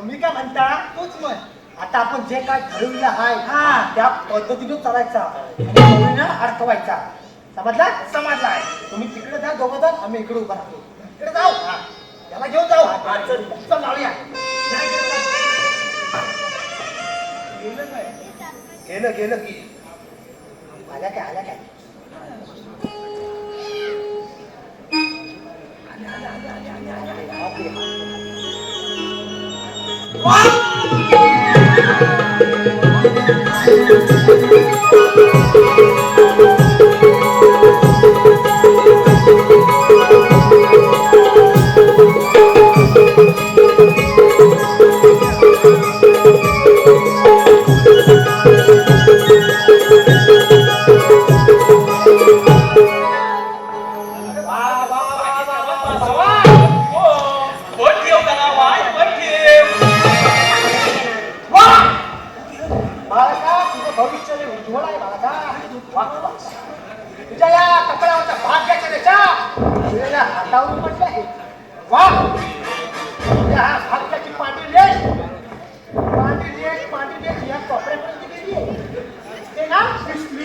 तुम्ही काय म्हणता? तूच म्हण. आता आपण जे काय ठरवलं आहे हा. त्या पद्धतीने चालायचा. आणि गवळीनं अडकवायचा समजला समजला आहे तुम्ही तिकडे जा दोघं जण आम्ही इकडे उभा राहतो. इकडे जाऊ. हा. याला घेऊन जाऊ. हा, चल. चल लावूया गेलं काय? गेलं गेलं. की आल्या काय आल्या काय? बापरे. वा, वा, वा, वा, वा, वा. वा! भविष्य लय आहे तुझ्या या कपड्यावरचा भाग्याच्या रेषा तुझ्या हातावरून वा तुझ्या हा भाग्याची पांढरी रेष पांढरी रेष या कपड्यापर्यंत गेली ते ना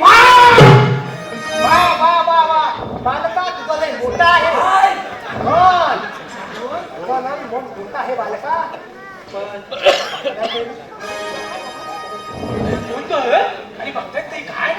वा वा वा वा बालका तुझं लय मोठा आहे मन तुझं लय मन मोठा आहे बालका आणि बघताय ते काय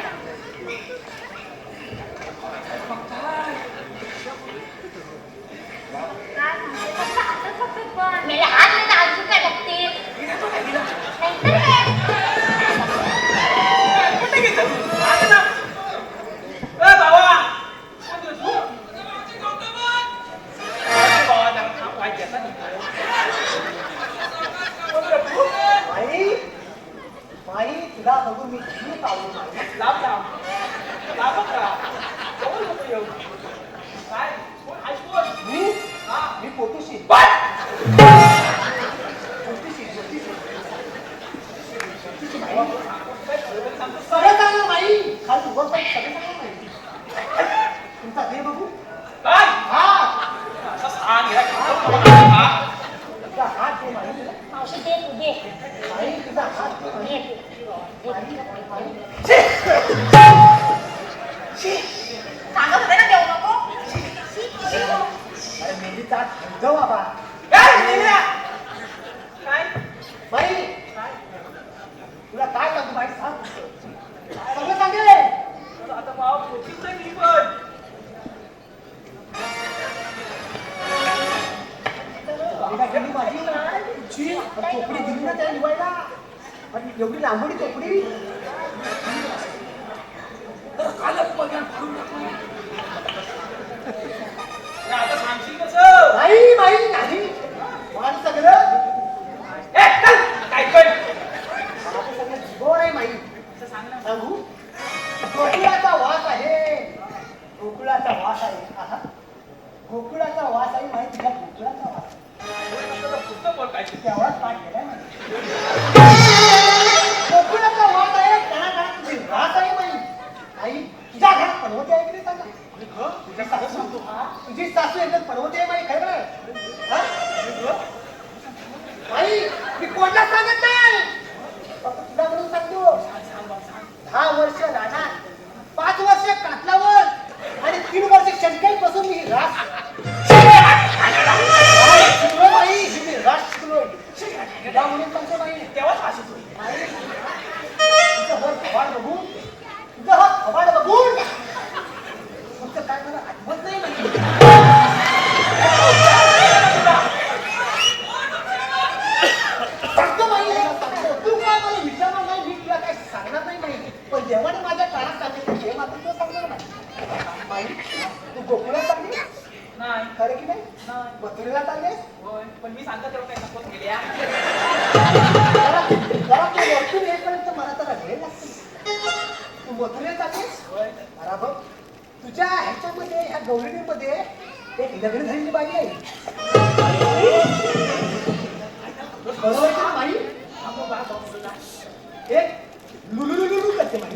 हा. मी पोटूशी अरे मेहंदीचा हात ठेवतो बाबा काय? निघ्या. काय? माई काय? तुला काय सांगू माई सांग सगळं सांगेल आता भाव पोचीच नाही मी पण. तुला गेली माझी तुझी चोपडी दिली ना त्याला निवायला पण एवढी लांबडी तर कालच पगार फाडून टाकला. आहे. आहा. गोकुळाचा वास आहे माहिती का? गोकुळाचा वास. बोल काय ते. पाठ केलाय गोकुळाचा वास आहे तुझी रास आहे आई तुझ्या घरात पर्वती आहे की नाही सांगा. तुझी सासू तुझी सासू एकदम पर्वती आहे माई खरं हा? आई मी कोणाला सांगत नाही? फक्त तुला म्हणून सांगतो. दहा वर्ष राहणार पाच वर्ष कातला शंकाई पासून मी रास शिकलो मी रास शिकलो तुला म्हणून सांगतो बाई तेव्हाच भाषेत होईल. तुझं हर बघून तुझं हर बघून तुमचं काय मला आठवत नाही? गोकुळात चालली नाही खरं की नाही. मथुरेला चाललेस होय. पण मी सांगतो तेव्हा काही. जरा जरा तू वरतून येईपर्यंत मला जरा वेळ लागतो तू मथुरेला चाललेस होय. अरे बघ तुझ्या ह्याच्यामध्ये ह्या गौरीमध्ये एक लग्न झालेली बाई आहे बरोबर माई. एक लुलुलुलुलु करते माई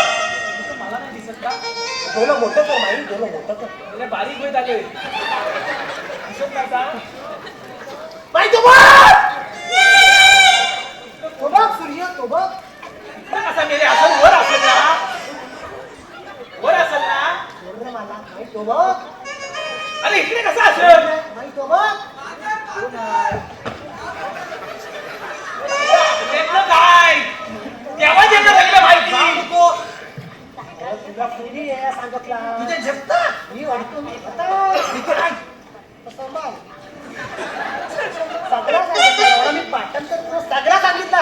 दिसत का डोलं मोठं कर माई डोलं मोठं कर. बारीक होत आले. दिसत नाही का? माई तो बा तो बघ सूर्य तो बघ. मग कसा मेले असं वर असेल ना? वर असेल ना? चंद्र मला माई तो बघ. अरे इकडे कसा असेल? माई तो बघ. तो नाही. आपल्यातलं काय. तेव्हा त्यांना सगळं माहिती? तुला आहे सांगितला? झेपता मी वाटतो मी आता. इथे नाही. तसं नाही. सगळा सांगितला. एवढा मी पाठांतर तुला सगळा सांगितला.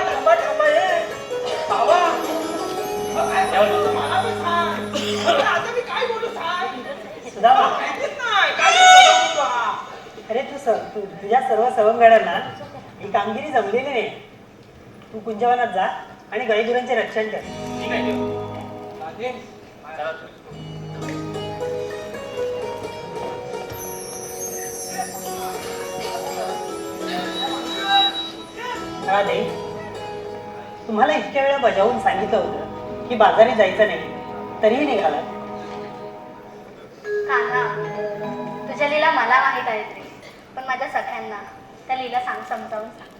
थांबा, थांबा, थांबा, मग काय बोलू? मला पण सांग. मला आता मी काय बोलू सांग? माहितीच नाही. काय बोलू अरे तू स- तू तुझ्या सर्व सवंगड्यांना ही कामगिरी जमलेली नाही तू कुंजवनात जा आणि गाईगुरांचे रक्षण कर ठीक आहे, राधे तुम्हाला इतक्या वेळा बजावून सांगितलं होतं की बाजारी जायचं नाही तरीही निघाला. कान्हा, तुझ्या लीला मला माहीत आहेत रे. पण माझ्या सख्यांना त्या लीला सांग समजावून सांग.